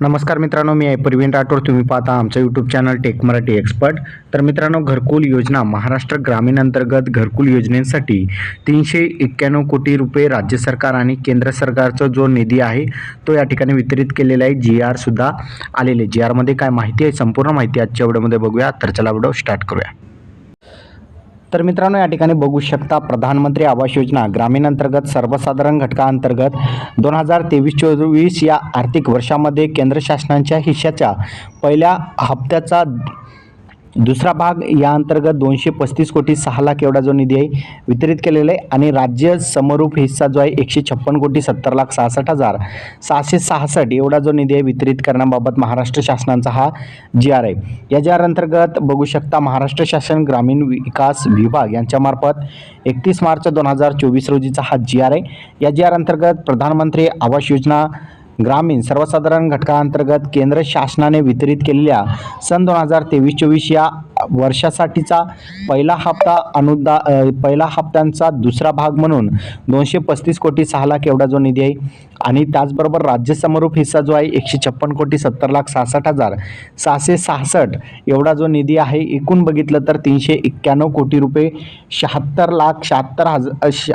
नमस्कार मित्रांनो मी आहे प्रवीण राठोड. तुम्ही पाहता आमचं YouTube channel tech Marathi expert तर मित्रांनो घरकुल योजना महाराष्ट्र ग्रामीण अंतर्गत घरकुल योजनेसाठी तीनशे एक्क्याण्णव कोटी रुपये राज्य सरकार आणि केंद्र सरकारचा जो निधी आहे तो या ठिकाणी वितरित केलेला आहे. जी आरसुद्धा आलेले. जी आरमध्ये काय माहिती आहे? संपूर्ण माहिती आजच्या व्हिडिओमध्ये बघूया. तर चला व्हिडिओ स्टार्ट करूया. तर मित्रांनो या ठिकाणी बघू शकता प्रधानमंत्री आवास योजना ग्रामीण अंतर्गत सर्वसाधारण घटकाअंतर्गत दोन हजार तेवीस चोवीस या आर्थिक वर्षामध्ये केंद्र शासनाच्या हिश्श्याच्या पहिल्या हप्त्याचा दुसरा भाग या अंतर्गत दोनशे पस्तीस कोटी सहा लाख एवढा जो निधी आहे वितरित केलेला आहे. आणि राज्य समरूप हिस्सा जो आहे एकशे छप्पन कोटी सत्तर लाख सहासष्ट हजार सहाशे सहासष्ट एवढा जो निधी आहे वितरित करण्याबाबत महाराष्ट्र शासनाचा हा जी आर आहे. या जी आर अंतर्गत बघू शकता महाराष्ट्र शासन ग्रामीण विकास विभाग यांच्यामार्फत एकतीस मार्च दोन हजार चोवीस रोजीचा हा जी आर आहे. या जी आर अंतर्गत प्रधानमंत्री आवास योजना ग्रामीण सर्वसाधारण घटकाअंतर्गत केंद्र शासनाने वितरित केलेल्या सन दोन हजार तेवीस चोवीस या वर्षासाठीचा पहिला हप्ता अनुदा पहिला हप्त्यांचा दुसरा भाग म्हणून दोनशे पस्तीस कोटी सहा लाख एवढा जो निधी आहे. आणि त्याचबरोबर राज्य समरूप हिस्सा जो आहे एकशे छप्पन कोटी सत्तर लाख सहासष्ट हजार सहाशे सहासष्ट एवढा जो निधी आहे. एकूण बघितलं तर तीनशे एक्क्याण्णव कोटी रुपये शहात्तर लाख शहात्तर हजार श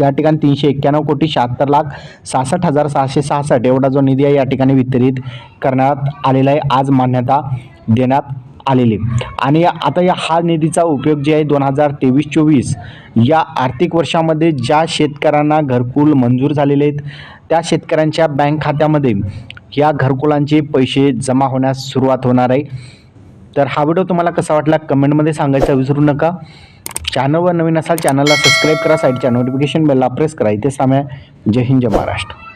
या ठिकाणी तीनशे एक्क्याण्णव कोटी शहात्तर लाख सहासष्ट हजार सहाशे सहासष्ट एवढा जो निधी आहे या ठिकाणी वितरित करण्यात आलेला आहे. आज मान्यता देण्यात आलेली आणि आता या हा निधीचा उपयोग जे आहे दोन हजार तेवीस चोवीस या आर्थिक वर्षामध्ये ज्या शेतकऱ्यांना घरकुल मंजूर झालेले आहेत त्या शेतकऱ्यांच्या बँक खात्यामध्ये या घरकुलांचे पैसे जमा होण्यास सुरुवात होणार आहे. तर हा व्हिडिओ तुम्हाला कसा वाटला कमेंटमध्ये सांगायचं विसरू नका. चॅनलवर नवीन असाल चॅनलला सबस्क्राईब करा साईडच्या नोटिफिकेशन बेलला प्रेस करा. इथे साम्या जय हिंद जय महाराष्ट्र.